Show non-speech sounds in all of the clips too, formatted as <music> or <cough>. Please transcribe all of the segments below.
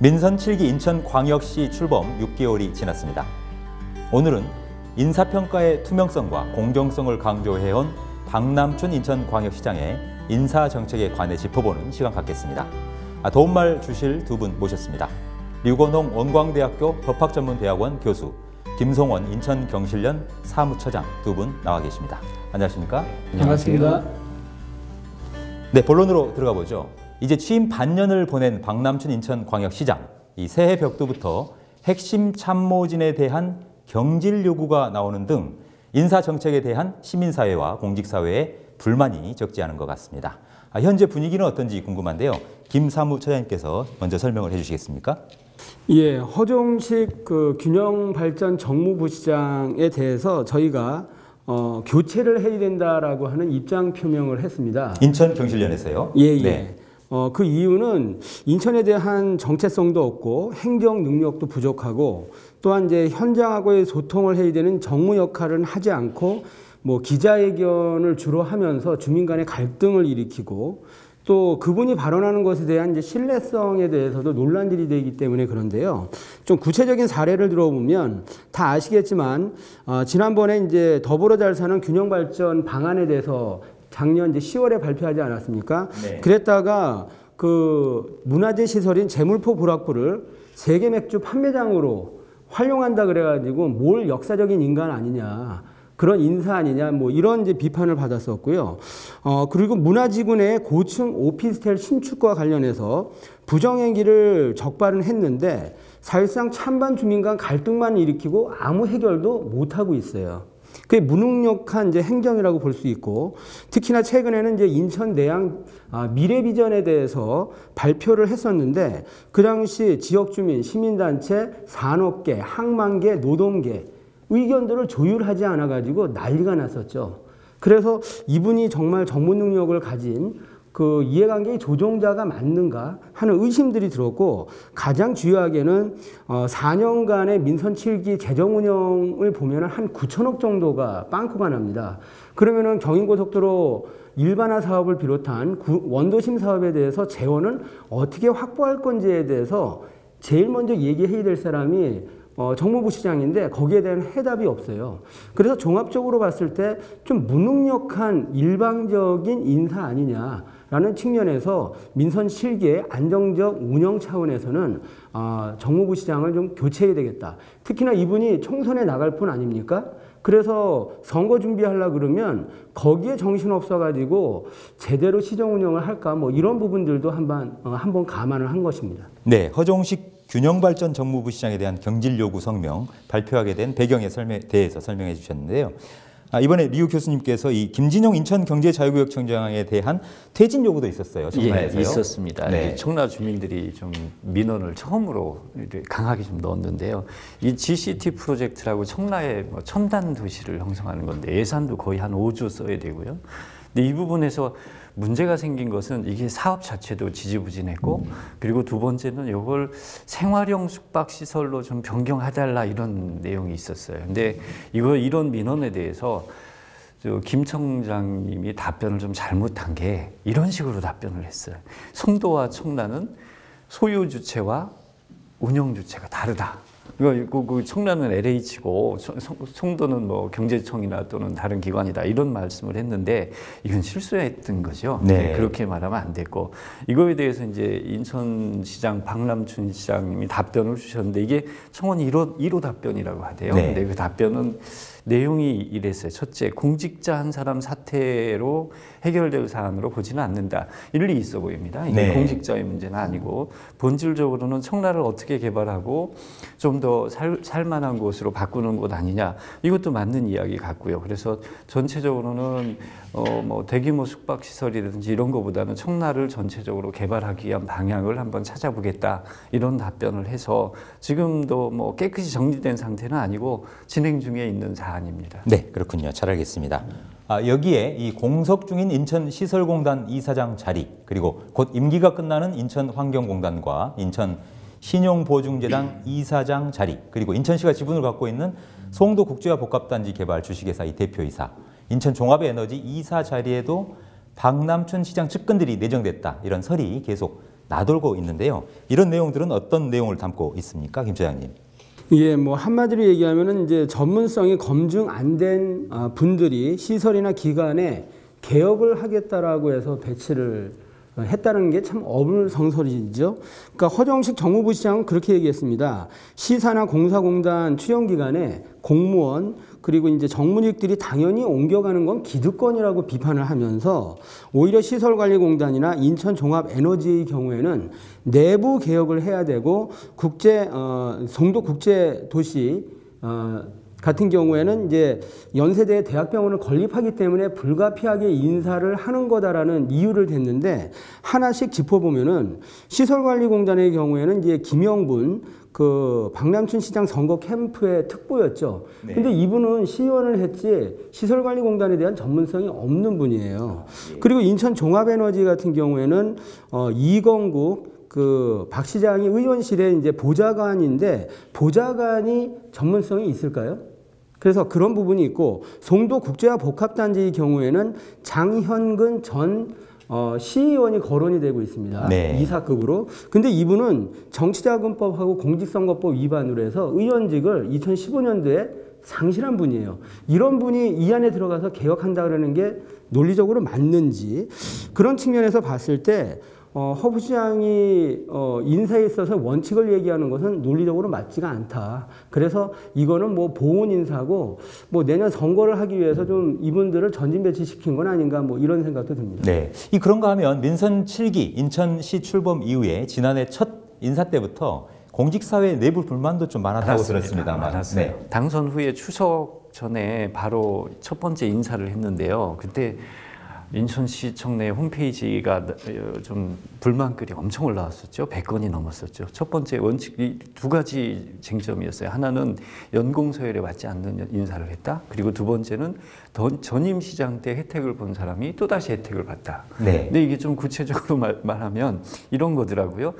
민선 7기 인천광역시 출범 6개월이 지났습니다. 오늘은 인사평가의 투명성과 공정성을 강조해온 박남춘 인천광역시장의 인사정책에 관해 짚어보는 시간 갖겠습니다. 아, 도움말 주실 두 분 모셨습니다. 류건홍 원광대학교 법학전문대학원 교수, 김송원 인천 경실련 사무처장 두 분 나와 계십니다. 안녕하십니까? 반갑습니다. 네, 본론으로 들어가 보죠. 이제 취임 반년을 보낸 박남춘 인천광역시장, 이 새해 벽두부터 핵심 참모진에 대한 경질 요구가 나오는 등 인사 정책에 대한 시민사회와 공직사회의 불만이 적지 않은 것 같습니다. 아, 현재 분위기는 어떤지 궁금한데요. 김 사무처장님께서 먼저 설명을 해주시겠습니까? 예, 허종식 그 균형 발전 정무부시장에 대해서 저희가 어, 교체를 해야 된다라고 하는 입장 표명을 했습니다. 인천 경실련에서요? 예, 예. 네. 어, 그 이유는 인천에 대한 정체성도 없고 행정 능력도 부족하고 또한 이제 현장하고의 소통을 해야 되는 정무 역할은 하지 않고 뭐 기자회견을 주로 하면서 주민 간의 갈등을 일으키고 또 그분이 발언하는 것에 대한 이제 신뢰성에 대해서도 논란들이 되기 때문에 그런데요. 좀 구체적인 사례를 들어보면 다 아시겠지만 어, 지난번에 이제 더불어 잘 사는 균형 발전 방안에 대해서 작년 이제 10월에 발표하지 않았습니까? 네. 그랬다가 그 문화재 시설인 제물포 불악부를 세계 맥주 판매장으로 활용한다 그래가지고 뭘 역사적인 인간 아니냐. 그런 인사 아니냐 뭐 이런 이제 비판을 받았었고요. 어 그리고 문화지구 내 고층 오피스텔 신축과 관련해서 부정행위를 적발은 했는데 사실상 찬반 주민 간 갈등만 일으키고 아무 해결도 못 하고 있어요. 그게 무능력한 이제 행정이라고 볼 수 있고 특히나 최근에는 이제 인천 내양 아, 미래 비전에 대해서 발표를 했었는데 그 당시 지역 주민, 시민단체, 산업계, 항만계, 노동계 의견들을 조율하지 않아 가지고 난리가 났었죠. 그래서 이분이 정말 전문 능력을 가진 그 이해관계의 조종자가 맞는가 하는 의심들이 들었고 가장 주요하게는 어 4년간의 민선 7기 재정 운영을 보면은 한 9천억 정도가 빵꾸가 납니다. 그러면은 경인고속도로 일반화 사업을 비롯한 원도심 사업에 대해서 재원을 어떻게 확보할 건지에 대해서 제일 먼저 얘기해야 될 사람이 어, 정무부 시장인데 거기에 대한 해답이 없어요. 그래서 종합적으로 봤을 때 좀 무능력한 일방적인 인사 아니냐라는 측면에서 민선 실기의 안정적 운영 차원에서는 어, 정무부 시장을 좀 교체해야 되겠다. 특히나 이분이 총선에 나갈 뿐 아닙니까? 그래서 선거 준비하려 그러면 거기에 정신 없어가지고 제대로 시정 운영을 할까 뭐 이런 부분들도 한번 어, 한번 감안을 한 것입니다. 네, 허종식 균형발전 정무부 시장에 대한 경질 요구 성명 발표하게 된 배경에 설명, 대해서 설명해 주셨는데요. 아, 이번에 리우 교수님께서 이 김진영 인천 경제자유구역청장에 대한 퇴진 요구도 있었어요. 청라에서요. 예, 있었습니다. 네. 청라 주민들이 좀 민원을 처음으로 강하게 좀 넣었는데요. 이 GCT 프로젝트라고 청라에 뭐 첨단 도시를 형성하는 건데 예산도 거의 한 5조 써야 되고요. 근데 이 부분에서 문제가 생긴 것은 이게 사업 자체도 지지부진했고 그리고 두 번째는 이걸 생활용 숙박 시설로 좀 변경해달라 이런 내용이 있었어요. 근데 이거 이런 민원에 대해서 김 청장님이 답변을 좀 잘못한 게 이런 식으로 답변을 했어요. 송도와 청라는 소유 주체와 운영 주체가 다르다. 그, 그, 그 청라는 LH고 송도는 뭐 경제청이나 또는 다른 기관이다 이런 말씀을 했는데 이건 실수했던 거죠. 네. 그렇게 말하면 안 됐고 이거에 대해서 이제 인천시장 박남춘 시장님이 답변을 주셨는데 이게 청원 1호, 1호 답변이라고 하대요. 네. 근데 그 답변은 내용이 이랬어요. 첫째, 공직자 한 사람 사태로 해결될 사안으로 보지는 않는다. 일리 있어 보입니다. 이게 네. 공직자의 문제는 아니고 본질적으로는 청라를 어떻게 개발하고 좀 더 살만한 곳으로 바꾸는 곳 아니냐. 이것도 맞는 이야기 같고요. 그래서 전체적으로는 어, 뭐 대규모 숙박 시설이라든지 이런 거보다는 청라를 전체적으로 개발하기 위한 방향을 한번 찾아보겠다 이런 답변을 해서 지금도 뭐 깨끗이 정리된 상태는 아니고 진행 중에 있는 사안입니다. 네, 그렇군요. 잘 알겠습니다. 아, 여기에 이 공석 중인 인천시설공단 이사장 자리 그리고 곧 임기가 끝나는 인천환경공단과 인천 신용보증재단 이사장 자리 그리고 인천시가 지분을 갖고 있는 송도 국제화 복합단지 개발 주식회사 이 대표이사 인천 종합에너지 이사 자리에도 박남춘 시장 측근들이 내정됐다 이런 설이 계속 나돌고 있는데요. 이런 내용들은 어떤 내용을 담고 있습니까, 김 차장님? 예, 뭐 한마디로 얘기하면은 이제 전문성이 검증 안된 아, 분들이 시설이나 기관에 개혁을 하겠다라고 해서 배치를 어, 했다는 게 참 어불성설이죠. 그러니까 허정식 정무부 시장은 그렇게 얘기했습니다. 시사나 공사공단 출연 기간에 공무원 그리고 이제 정문직들이 당연히 옮겨가는 건 기득권이라고 비판을 하면서 오히려 시설관리공단이나 인천종합에너지의 경우에는 내부 개혁을 해야 되고 국제 어, 송도 국제 도시 어, 같은 경우에는 이제 연세대 대학병원을 건립하기 때문에 불가피하게 인사를 하는 거다라는 이유를 댔는데 하나씩 짚어보면은 시설관리공단의 경우에는 이제 김영분 그 박남춘 시장 선거 캠프의 특보였죠. 네. 근데 이분은 시의원을 했지 시설관리공단에 대한 전문성이 없는 분이에요. 그리고 인천 종합에너지 같은 경우에는 어 이건국 그박 시장이 의원실에 이제 보좌관인데 보좌관이 전문성이 있을까요? 그래서 그런 부분이 있고 송도 국제화 복합단지의 경우에는 장현근 전 어, 시의원이 거론이 되고 있습니다. 네. 이사급으로. 근데 이분은 정치자금법하고 공직선거법 위반으로 해서 의원직을 2015년도에 상실한 분이에요. 이런 분이 이 안에 들어가서 개혁한다 그러는 게 논리적으로 맞는지 그런 측면에서 봤을 때 어, 허 부시장이 어, 인사에 있어서 원칙을 얘기하는 것은 논리적으로 맞지가 않다. 그래서 이거는 뭐 보훈 인사고 뭐 내년 선거를 하기 위해서 좀 이분들을 전진 배치시킨 건 아닌가 뭐 이런 생각도 듭니다. 네. 이 그런가 하면 민선 7기 인천시 출범 이후에 지난해 첫 인사 때부터 공직사회 내부 불만도 좀 많았다고 많았습니다. 들었습니다만. 많았어요. 네. 당선 후에 추석 전에 바로 첫 번째 인사를 했는데요. 그때 인천시청 내 홈페이지가 어, 좀 불만글이 엄청 올라왔었죠. 100건이 넘었었죠. 첫 번째 원칙 이 두 가지 쟁점이었어요. 하나는 연공 서열에 맞지 않는 인사를 했다. 그리고 두 번째는 더- 전임 시장 때 혜택을 본 사람이 또 다시 혜택을 받다. 네. 근데 이게 좀 구체적으로 말, 말하면 이런 거더라고요.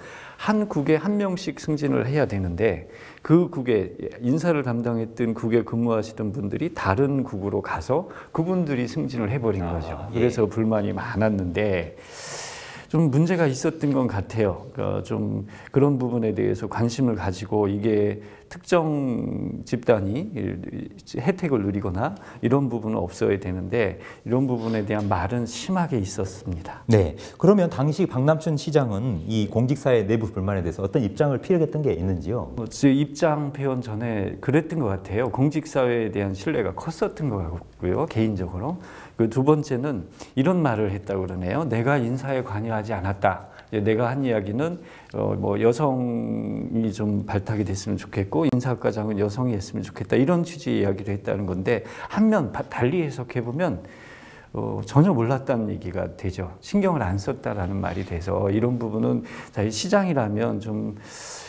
한 국에 한 명씩 승진을 해야 되는데 그 국에 인사를 담당했던 국에 근무하시던 분들이 다른 국으로 가서 그분들이 승진을 해버린 거죠. 예. 그래서 불만이 많았는데 좀 문제가 있었던 것 같아요. 그러니까 좀 그런 부분에 대해서 관심을 가지고 이게 특정 집단이 혜택을 누리거나 이런 부분은 없어야 되는데 이런 부분에 대한 말은 심하게 있었습니다. 네. 그러면 당시 박남춘 시장은 이 공직사회 내부 불만에 대해서 어떤 입장을 피력했던 게 있는지요? 뭐, 제 입장 표현 전에 그랬던 것 같아요. 공직사회에 대한 신뢰가 컸었던 것 같고요, 개인적으로. 그 두 번째는 이런 말을 했다고 그러네요. 내가 인사에 관여하지 않았다. 내가 한 이야기는 어, 뭐 여성이 좀 발탁이 됐으면 좋겠고 인사과장은 여성이 했으면 좋겠다 이런 취지의 이야기를 했다는 건데 한면 바- 달리 해석해 보면 어, 전혀 몰랐다는 얘기가 되죠. 신경을 안 썼다라는 말이 돼서 이런 부분은 자, 시장이라면 좀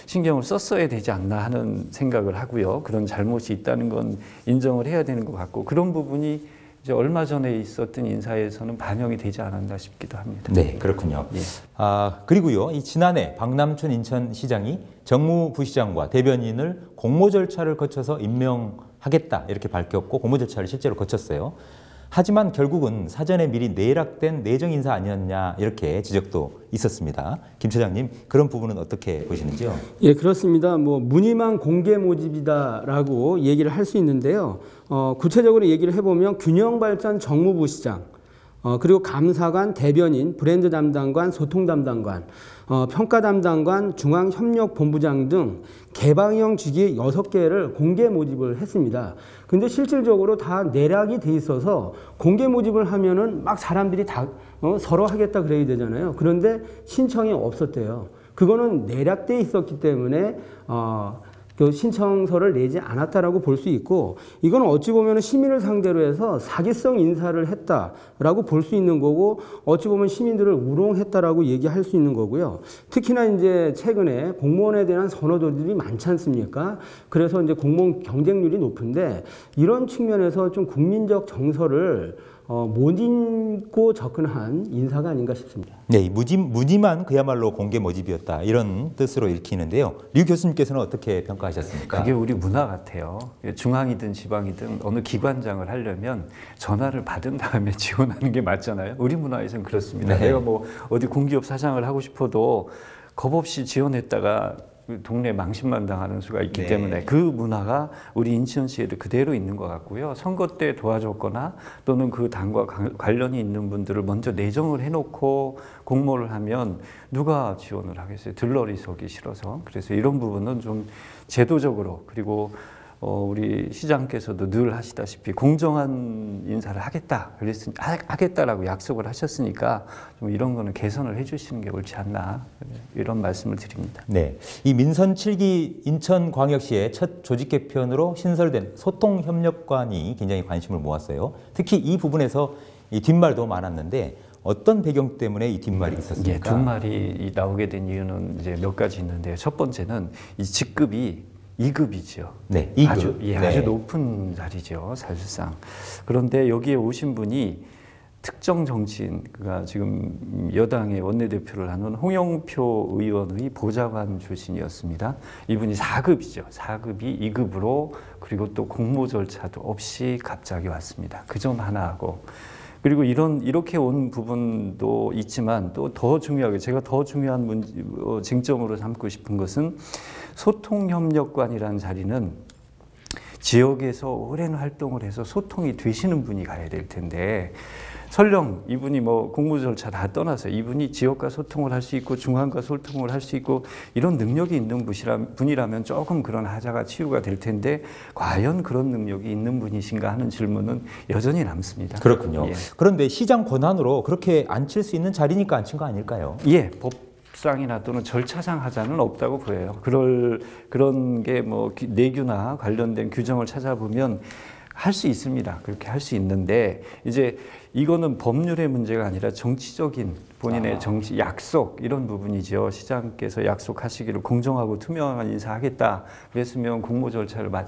신경을 썼어야 되지 않나 하는 생각을 하고요. 그런 잘못이 있다는 건 인정을 해야 되는 것 같고 그런 부분이 이제 얼마 전에 있었던 인사에서는 반영이 되지 않았나 싶기도 합니다. 네, 그렇군요. 예. 아, 그리고요. 이 지난해 박남춘 인천시장이 정무부시장과 대변인을 공모 절차를 거쳐서 임명하겠다 이렇게 밝혔고 공모 절차를 실제로 거쳤어요. 하지만 결국은 사전에 미리 내락된 내정 인사 아니었냐 이렇게 지적도 있었습니다. 김 차장님 그런 부분은 어떻게 보시는지요? 예, 그렇습니다. 뭐 무늬만 공개 모집이다라고 얘기를 할 수 있는데요. 어, 구체적으로 얘기를 해보면 균형발전 정무부 시장, 어, 그리고 감사관, 대변인, 브랜드 담당관, 소통 담당관, 어, 평가 담당관, 중앙협력본부장 등 개방형 직위 6개를 공개 모집을 했습니다. 근데 실질적으로 다 내락이 돼 있어서 공개 모집을 하면은 막 사람들이 다 어, 서로 하겠다 그래야 되잖아요. 그런데 신청이 없었대요. 그거는 내락돼 있었기 때문에 어, 그 신청서를 내지 않았다라고 볼 수 있고 이건 어찌 보면 시민을 상대로 해서 사기성 인사를 했다라고 볼 수 있는 거고 어찌 보면 시민들을 우롱했다라고 얘기할 수 있는 거고요. 특히나 이제 최근에 공무원에 대한 선호도들이 많지 않습니까? 그래서 이제 공무원 경쟁률이 높은데 이런 측면에서 좀 국민적 정서를 어, 못 잊고 접근한 인사가 아닌가 싶습니다. 네, 이 무짐, 무늬만 그야말로 공개 모집이었다 이런 뜻으로 읽히는데요. 류 교수님께서는 어떻게 평가하셨습니까? 그게 우리 문화 같아요. 중앙이든 지방이든 어느 기관장을 하려면 전화를 받은 다음에 <laughs> 지원하는 게 맞잖아요. 우리 문화에서는 그렇습니다. 네. 내가 뭐 어디 공기업 사장을 하고 싶어도 겁 없이 지원했다가 그 동네 망신만 당하는 수가 있기 네. 때문에 그 문화가 우리 인천시에도 그대로 있는 것 같고요. 선거 때 도와줬거나 또는 그 당과 관- 관련이 있는 분들을 먼저 내정을 해놓고 공모를 하면 누가 지원을 하겠어요? 들러리 서기 싫어서. 그래서 이런 부분은 좀 제도적으로 그리고 어, 우리 시장께서도 늘 하시다시피 공정한 인사를 하겠다 그랬으니 하- 하겠다라고 약속을 하셨으니까 좀 이런 거는 개선을 해주시는 게 옳지 않나 이런 말씀을 드립니다. 네, 이 민선 7기 인천광역시의 첫 조직 개편으로 신설된 소통협력관이 굉장히 관심을 모았어요. 특히 이 부분에서 이 뒷말도 많았는데 어떤 배경 때문에 이 뒷말이 예, 있었습니까? 두 말이 나오게 된 이유는 이제 몇 가지 있는데요. 첫 번째는 이 직급이 2급이죠. 네, 이급. 아주, 예, 네. 아주 높은 자리죠, 사실상. 그런데 여기에 오신 분이 특정 정치인, 그가 지금 여당의 원내대표를 하는 홍영표 의원의 보좌관 출신이었습니다. 이분이 4급이죠. 4급이 2급으로 그리고 또 공모 절차도 없이 갑자기 왔습니다. 그 점 하나 하고 그리고 이런 이렇게 온 부분도 있지만 또 더 중요하게 제가 더 중요한 문, 어, 쟁점으로 삼고 싶은 것은 소통협력관이라는 자리는 지역에서 오랜 활동을 해서 소통이 되시는 분이 가야 될 텐데 설령 이분이 뭐 공모 절차 다 떠나서 이분이 지역과 소통을 할 수 있고 중앙과 소통을 할 수 있고 이런 능력이 있는 분이라- 분이라면 조금 그런 하자가 치유가 될 텐데 과연 그런 능력이 있는 분이신가 하는 질문은 여전히 남습니다. 그렇군요. 예. 그런데 시장 권한으로 그렇게 앉힐 수 있는 자리니까 앉힌 거 아닐까요? 예, 법상이나 또는 절차상 하자는 없다고 보여요. 그럴 그런 게 뭐 내규나 관련된 규정을 찾아보면 할 수 있습니다. 그렇게 할 수 있는데 이제 이거는 법률의 문제가 아니라 정치적인 본인의 아. 정치 약속 이런 부분이죠. 시장께서 약속하시기를 공정하고 투명한 인사하겠다. 그랬으면 공모 절차를 맞,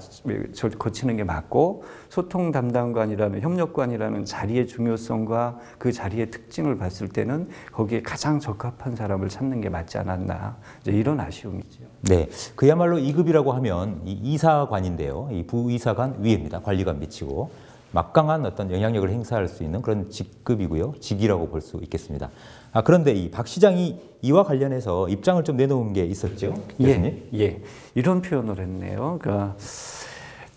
저- 거치는 게 맞고 소통 담당관이라는 협력관이라는 자리의 중요성과 그 자리의 특징을 봤을 때는 거기에 가장 적합한 사람을 찾는 게 맞지 않았나. 이런 아쉬움이죠. 네, 그야말로 2급이라고 하면 이 이사관인데요. 이 부이사관 위입니다. 관리관 미치고 막강한 어떤 영향력을 행사할 수 있는 그런 직급이고요. 직이라고 볼 수 있겠습니다. 아, 그런데 이 박 시장이 이와 관련해서 입장을 좀 내놓은 게 있었죠, 교수님? 예, 예. 이런 표현을 했네요. 그러니까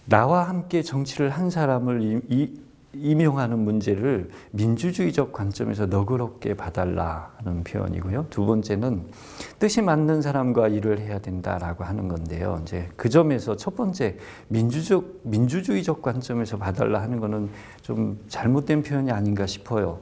나와 함께 정치를 한 사람을 이, 이, 임용하는 문제를 민주주의적 관점에서 너그럽게 봐달라 하는 표현이고요. 두 번째는 뜻이 맞는 사람과 일을 해야 된다라고 하는 건데요. 이제 그 점에서 첫 번째 민주적 민주주의적 관점에서 봐달라 하는 거는 좀 잘못된 표현이 아닌가 싶어요.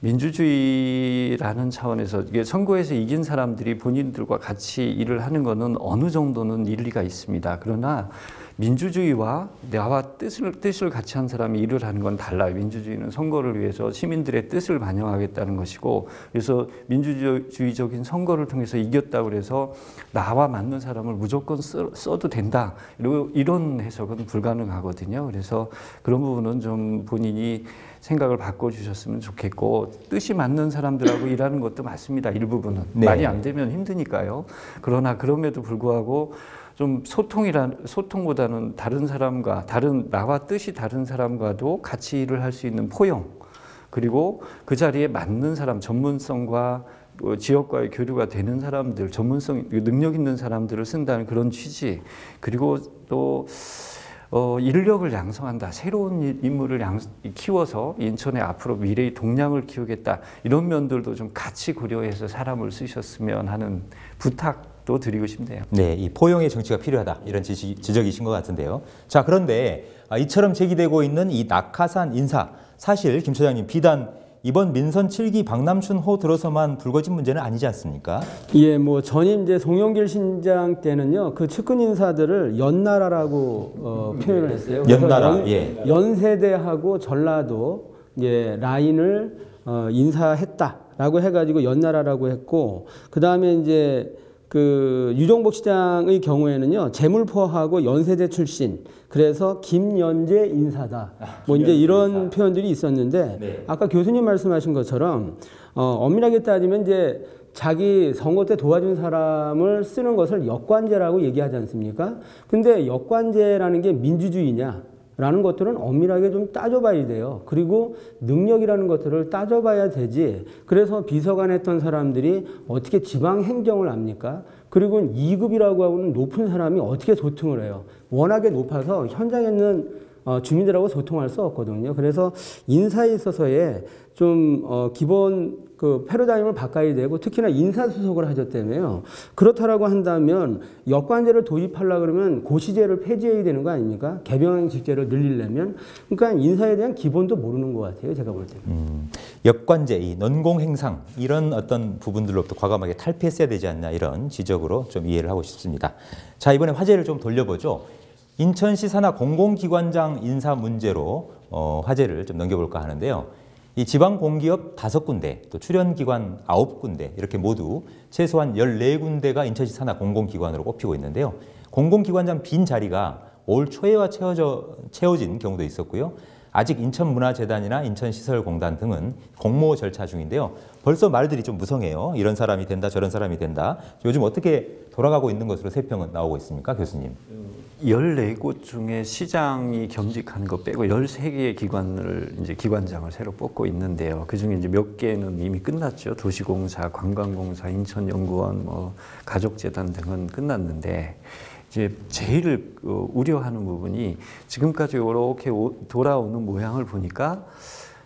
민주주의라는 차원에서 이게 선거에서 이긴 사람들이 본인들과 같이 일을 하는 것은 어느 정도는 일리가 있습니다. 그러나 민주주의와 나와 뜻을 뜻을 같이 한 사람이 일을 하는 건 달라요. 민주주의는 선거를 위해서 시민들의 뜻을 반영하겠다는 것이고 그래서 민주주의적인 선거를 통해서 이겼다고 그래서 나와 맞는 사람을 무조건 써, 써도 된다. 이런 이런 해석은 불가능하거든요. 그래서 그런 부분은 좀 본인이 생각을 바꿔주셨으면 좋겠고 뜻이 맞는 사람들하고 일하는 것도 맞습니다. 일부분은 네. 말이 안 되면 힘드니까요. 그러나 그럼에도 불구하고 좀 소통이란 소통보다는 다른 사람과 다른 나와 뜻이 다른 사람과도 같이 일을 할 수 있는 포용 그리고 그 자리에 맞는 사람 전문성과 뭐 지역과의 교류가 되는 사람들 전문성 능력 있는 사람들을 쓴다는 그런 취지 그리고 또 어, 인력을 양성한다. 새로운 일- 인물을 양, 키워서 인천의 앞으로 미래의 동량을 키우겠다. 이런 면들도 좀 같이 고려해서 사람을 쓰셨으면 하는 부탁 도 드리고 싶네요. 네, 이 포용의 정치가 필요하다 이런 지시, 지적이신 것 같은데요. 자, 그런데 아, 이처럼 제기되고 있는 이 낙하산 인사 사실 김 차장님 비단 이번 민선 7기 박남춘 호 들어서만 불거진 문제는 아니지 않습니까? 예, 뭐 전임 이제 송영길 신장 때는요 그 측근 인사들을 연나라라고 어, 표현을 했어요. 연나라, 연, 예. 연세대하고 전라도 예, 라인을 어, 인사했다라고 해가지고 연나라라고 했고 그 다음에 이제 그 유정복 시장의 경우에는요 재물포하고 연세대 출신 그래서 김연재 인사다 뭐 이제 이런 표현들이 있었는데 네. 아까 교수님 말씀하신 것처럼 어, 엄밀하게 따지면 이제 자기 선거 때 도와준 사람을 쓰는 것을 역관제라고 얘기하지 않습니까? 근데 역관제라는 게 민주주의냐? 라는 것들은 엄밀하게 좀 따져봐야 돼요. 그리고 능력이라는 것들을 따져봐야 되지. 그래서 비서관 했던 사람들이 어떻게 지방 행정을 합니까? 그리고 2급이라고 하고는 높은 사람이 어떻게 소통을 해요? 워낙에 높아서 현장에 있는 어, 주민들하고 소통할 수 없거든요. 그래서 인사에 있어서의 좀 어, 기본 그 패러다임을 바꿔야 되고 특히나 인사수석을 하셨다며요. 그렇다라고 한다면 역관제를 도입하려 그러면 고시제를 폐지해야 되는 거 아닙니까? 개병행 직제를 늘리려면 그러니까 인사에 대한 기본도 모르는 것 같아요. 제가 볼 때는. 음, 역관제, 이 논공행상 이런 어떤 부분들로부터 과감하게 탈피했어야 되지 않나 이런 지적으로 좀 이해를 하고 싶습니다. 자 이번에 화제를 좀 돌려보죠. 인천시 산하 공공기관장 인사 문제로 어, 화제를 좀 넘겨볼까 하는데요. 이 지방 공기업 다섯 군데, 또 출연기관 아홉 군데 이렇게 모두 최소한 14군데가 인천시 산하 공공기관으로 꼽히고 있는데요. 공공기관장 빈 자리가 올 초에와 채워져, 채워진 경우도 있었고요. 아직 인천문화재단이나 인천시설공단 등은 공모 절차 중인데요. 벌써 말들이 좀 무성해요. 이런 사람이 된다, 저런 사람이 된다. 요즘 어떻게 돌아가고 있는 것으로 세평은 나오고 있습니까, 교수님? 14곳 중에 시장이 겸직한 거 빼고 13개의 기관을 이제 기관장을 새로 뽑고 있는데요. 그 중에 이제 몇 개는 이미 끝났죠. 도시공사, 관광공사, 인천연구원, 뭐 가족재단 등은 끝났는데 이제 제일 그 우려하는 부분이 지금까지 이렇게 오- 돌아오는 모양을 보니까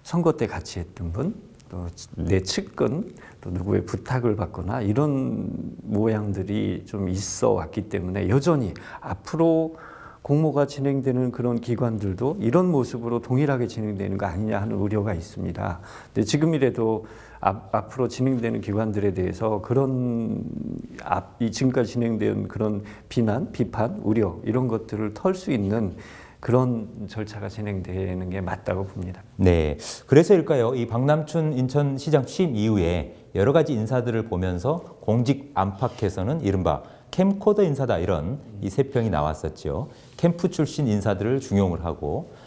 선거 때 같이 했던 분, 또 내 측근, 또 누구의 부탁을 받거나 이런 모양들이 좀 있어 왔기 때문에 여전히 앞으로 공모가 진행되는 그런 기관들도 이런 모습으로 동일하게 진행되는 거 아니냐 하는 우려가 있습니다. 근데 지금이라도 앞, 앞으로 진행되는 기관들에 대해서 그런 앞, 이 지금까지 진행된 그런 비난, 비판, 우려 이런 것들을 털 수 있는 그런 절차가 진행되는 게 맞다고 봅니다. 네. 그래서일까요? 이 박남춘 인천시장 취임 이후에 여러 가지 인사들을 보면서 공직 안팎에서는 이른바 캠코더 인사다 이런 이 세 평이 나왔었죠. 캠프 출신 인사들을 중용을 하고 아,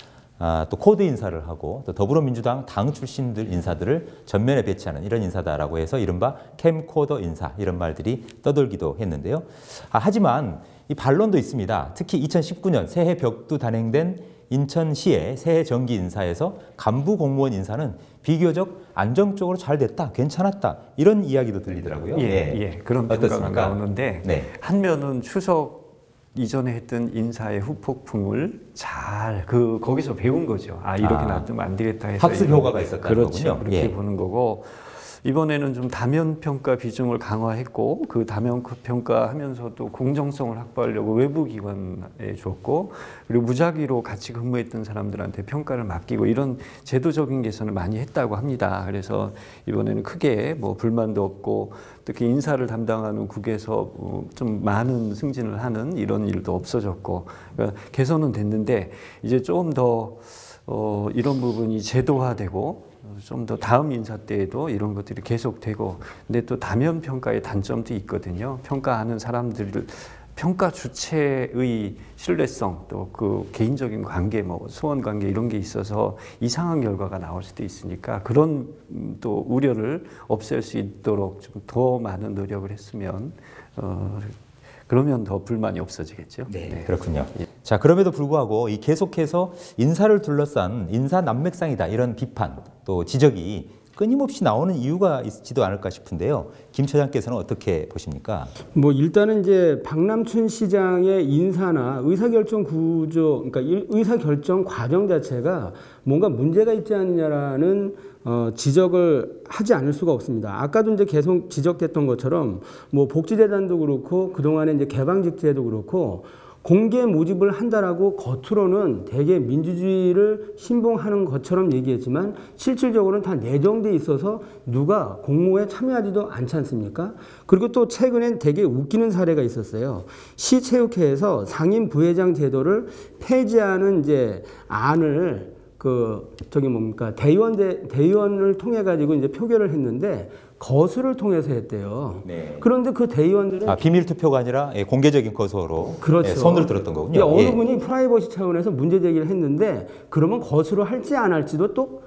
또 코드 인사를 하고 또 더불어민주당 당 출신들 인사들을 전면에 배치하는 이런 인사다라고 해서 이른바 캠코더 인사 이런 말들이 떠돌기도 했는데요. 아, 하지만 이 반론도 있습니다. 특히 2019년 새해 벽두 단행된 인천시의 새해 정기 인사에서 간부 공무원 인사는 비교적 안정적으로 잘 됐다, 괜찮았다 이런 이야기도 들리더라고요. 예, 예, 그런 어떻습니까? 나오는데 네. 한 면은 추석 이전에 했던 인사의 후폭풍을 잘 그 거기서 배운 거죠. 아 이렇게 아, 놔두면 안 되겠다 해서 학습 효과가 있었다는 그렇죠. 거군요. 그렇게 예. 보는 거고 이번에는 좀 다면 평가 비중을 강화했고 그 다면 평가하면서도 공정성을 확보하려고 외부 기관에 줬고 그리고 무작위로 같이 근무했던 사람들한테 평가를 맡기고 이런 제도적인 개선을 많이 했다고 합니다. 그래서 이번에는 크게 뭐 불만도 없고 특히 인사를 담당하는 국에서 어, 좀 많은 승진을 하는 이런 일도 없어졌고 그러니까 개선은 됐는데 이제 조금 더 어, 이런 부분이 제도화되고 좀 더 다음 인사 때에도 이런 것들이 계속되고 근데 또 다면 평가의 단점도 있거든요. 평가하는 사람들을 평가 주체의 신뢰성 또 그 개인적인 관계 뭐 소원 관계 이런 게 있어서 이상한 결과가 나올 수도 있으니까 그런 음, 또 우려를 없앨 수 있도록 좀 더 많은 노력을 했으면 어 그러면 더 불만이 없어지겠죠. 네, 그렇군요. 자, 그럼에도 불구하고 이 계속해서 인사를 둘러싼 인사 난맥상이다 이런 비판 또 지적이 끊임없이 나오는 이유가 있지도 않을까 싶은데요. 김 처장께서는 어떻게 보십니까? 뭐 일단은 이제 박남춘 시장의 인사나 의사결정 구조, 그러니까 일- 의사결정 과정 자체가 뭔가 문제가 있지 않느냐라는 어, 지적을 하지 않을 수가 없습니다. 아까도 이제 계속 지적됐던 것처럼 뭐 복지재단도 그렇고 그동안에 이제 개방직제도 그렇고 공개 모집을 한다라고 겉으로는 대개 민주주의를 신봉하는 것처럼 얘기했지만 실질적으로는 다 내정돼 있어서 누가 공모에 참여하지도 않지 않습니까? 그리고 또 최근엔 되게 웃기는 사례가 있었어요. 시체육회에서 상임 부회장 제도를 폐지하는 이제 안을 그 저기 뭡니까 대의원 대, 대의원을 통해 가지고 이제 표결을 했는데 거수를 통해서 했대요. 네. 그런데 그 대의원들은 아, 비밀 투표가 아니라 예, 공개적인 거소로 그렇죠. 예, 손을 들었던 거군요. 근데 어느 예. 분이 프라이버시 차원에서 문제 제기를 했는데 그러면 거수로 할지 안 할지도 또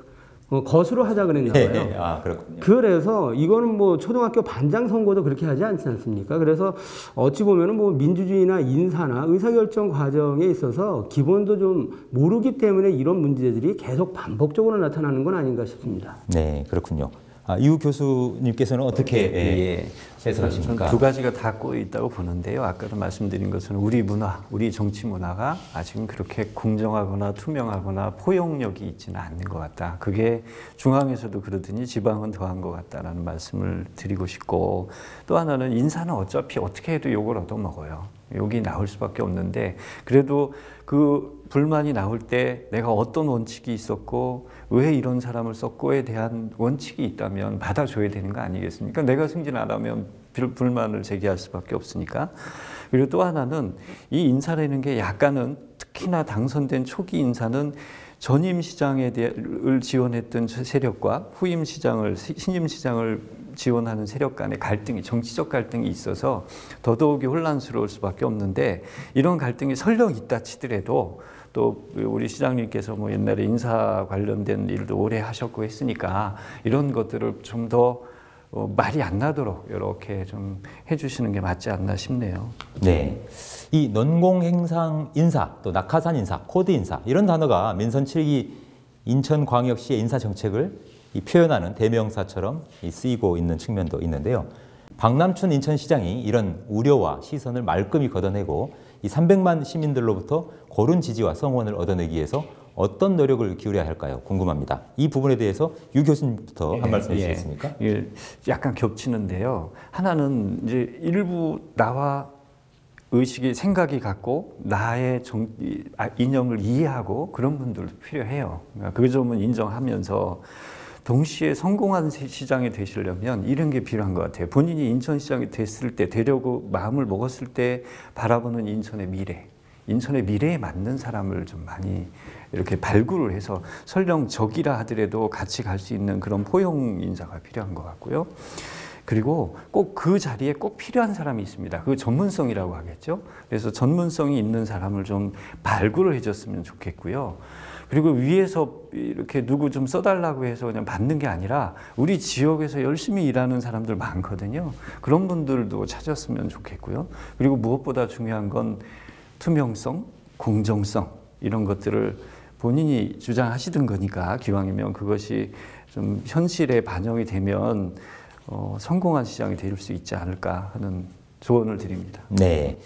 어, 거수로 하자 그랬나 예, 봐요. 예. 아, 그렇군요. 그래서 이거는 뭐 초등학교 반장 선거도 그렇게 하지 않지 않습니까? 그래서 어찌 보면은 뭐 민주주의나 인사나 의사결정 과정에 있어서 기본도 좀 모르기 때문에 이런 문제들이 계속 반복적으로 나타나는 건 아닌가 싶습니다. 네, 그렇군요. 아, 이우 교수님께서는 어떻게 예, 해석하십니까? 저는 두 가지가 다 꼬여 있다고 보는데요. 아까도 말씀드린 것은 우리 문화, 우리 정치 문화가 아직은 그렇게 공정하거나 투명하거나 포용력이 있지는 않는 것 같다. 그게 중앙에서도 그러더니 지방은 더한 것 같다라는 말씀을 드리고 싶고 또 하나는 인사는 어차피 어떻게 해도 욕을 얻어먹어요. 욕이 나올 수밖에 없는데 그래도 그 불만이 나올 때 내가 어떤 원칙이 있었고 왜 이런 사람을 썼고에 대한 원칙이 있다면 받아줘야 되는 거 아니겠습니까? 내가 승진 안 하면 불- 불만을 제기할 수밖에 없으니까. 그리고 또 하나는 이 인사라는 게 약간은 특히나 당선된 초기 인사는 전임 대를 지원했던 세력과 후임 시장을 신임 시장을 지원하는 세력 간의 갈등이 정치적 갈등이 있어서 더더욱이 혼란스러울 수밖에 없는데 이런 갈등이 설령 있다 치더라도 또 우리 시장님께서 뭐 옛날에 인사 관련된 일도 오래 하셨고 했으니까 이런 것들을 좀더 어, 말이 안 나도록 이렇게 좀 해주시는 게 맞지 않나 싶네요. 네. 이 논공행상 인사, 또 낙하산 인사, 코드 인사 이런 단어가 민선 7기 인천광역시의 인사 정책을 이 표현하는 대명사처럼 이 쓰이고 있는 측면도 있는데요. 박남춘 인천시장이 이런 우려와 시선을 말끔히 걷어내고 이 300만 시민들로부터 고른 지지와 성원을 얻어내기 위해서 어떤 노력을 기울여야 할까요? 궁금합니다. 이 부분에 대해서 유 교수님부터 한 말씀 해주시겠습니까? 예, 약간 겹치는데요. 하나는 이제 일부 나와 의식이 생각이 같고 나의 정, 이- 아, 이념을 이해하고 그런 분들도 필요해요. 그러니까 그 점은 인정하면서 동시에 성공한 시- 시장이 되시려면 이런 게 필요한 것 같아요. 본인이 인천시장이 됐을 때 되려고 마음을 먹었을 때 바라보는 인천의 미래, 인천의 미래에 맞는 사람을 좀 많이 이렇게 발굴을 해서 설령 적이라 하더라도 같이 갈 수 있는 그런 포용 인사가 필요한 것 같고요. 그리고 꼭 그 자리에 꼭 필요한 사람이 있습니다. 그 전문성이라고 하겠죠. 그래서 전문성이 있는 사람을 좀 발굴을 해줬으면 좋겠고요. 그리고 위에서 이렇게 누구 좀 써달라고 해서 그냥 받는 게 아니라 우리 지역에서 열심히 일하는 사람들 많거든요. 그런 분들도 찾았으면 좋겠고요. 그리고 무엇보다 중요한 건 투명성, 공정성 이런 것들을 본인이 주장하시던 거니까 기왕이면 그것이 좀 현실에 반영이 되면 어, 성공한 시장이 될 수 있지 않을까 하는 조언을 드립니다. 네.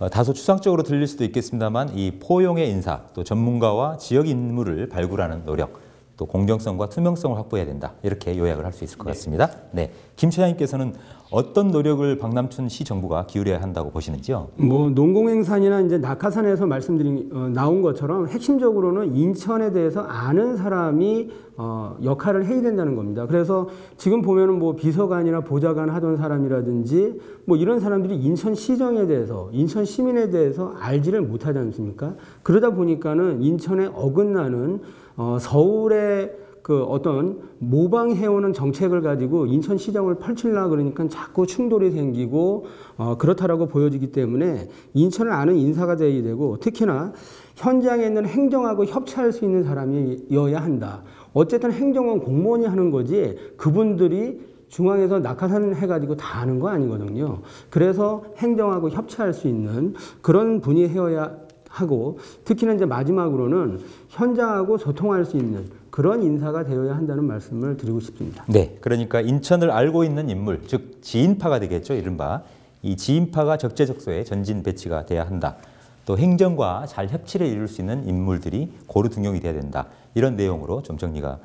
어, 다소 추상적으로 들릴 수도 있겠습니다만 이 포용의 인사, 또 전문가와 지역 인물을 발굴하는 노력, 또 공정성과 투명성을 확보해야 된다. 이렇게 요약을 할 수 있을 것 같습니다. 네. 김 차장님께서는 어떤 노력을 박남춘 시 정부가 기울여야 한다고 보시는지요? 뭐 농공행산이나 이제 낙하산에서 말씀드린 어, 나온 것처럼 핵심적으로는 인천에 대해서 아는 사람이 어, 역할을 해야 된다는 겁니다. 그래서 지금 보면은 뭐 비서관이나 보좌관 하던 사람이라든지 뭐 이런 사람들이 인천 시정에 대해서 인천 시민에 대해서 알지를 못하지 않습니까? 그러다 보니까는 인천에 어긋나는 어, 서울의 그 어떤 모방해오는 정책을 가지고 인천시장을 펼치려 그러니까 자꾸 충돌이 생기고 어, 그렇다라고 보여지기 때문에 인천을 아는 인사가 되어야 되고 특히나 현장에 있는 행정하고 협치할 수 있는 사람이어야 한다. 어쨌든 행정은 공무원이 하는 거지 그분들이 중앙에서 낙하산 해가지고 다 하는 거 아니거든요. 그래서 행정하고 협치할 수 있는 그런 분이 해야 하고 특히나 이제 마지막으로는 현장하고 소통할 수 있는 그런 인사가 되어야 한다는 말씀을 드리고 싶습니다. 네. 그러니까 인천을 알고 있는 인물, 즉 지인파가 되겠죠. 이른바 이 지인파가 적재적소에 전진 배치가 돼야 한다. 또 행정과 잘 협치를 이룰 수 있는 인물들이 고루 등용이 돼야 된다. 이런 내용으로 좀 정리가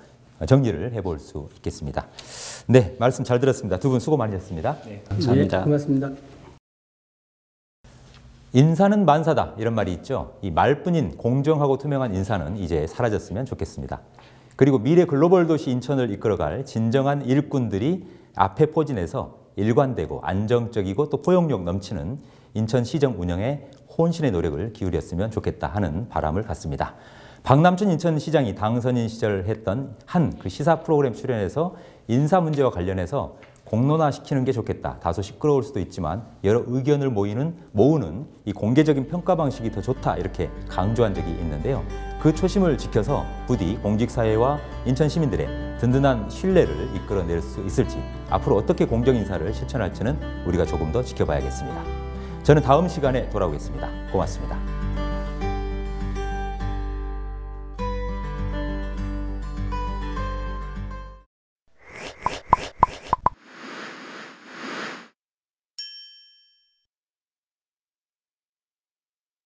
정리를 해볼 수 있겠습니다. 네, 말씀 잘 들었습니다. 두 분 수고 많으셨습니다. 감사합니다. 예, 고맙습니다. 인사는 만사다 이런 말이 있죠. 이 말뿐인 공정하고 투명한 인사는 이제 사라졌으면 좋겠습니다. 그리고 미래 글로벌 도시 인천을 이끌어갈 진정한 일꾼들이 앞에 포진해서 일관되고 안정적이고 또 포용력 넘치는 인천 시정 운영에 혼신의 노력을 기울였으면 좋겠다 하는 바람을 갖습니다. 박남춘 인천시장이 당선인 시절 했던 한 그 시사 프로그램 출연해서 인사 문제와 관련해서 공론화시키는 게 좋겠다. 다소 시끄러울 수도 있지만 여러 의견을 모이는 모으는 이 공개적인 평가 방식이 더 좋다. 이렇게 강조한 적이 있는데요. 그 초심을 지켜서 부디 공직사회와 인천 시민들의 든든한 신뢰를 이끌어낼 수 있을지 앞으로 어떻게 공정 인사를 실천할지는 우리가 조금 더 지켜봐야겠습니다. 저는 다음 시간에 돌아오겠습니다. 고맙습니다.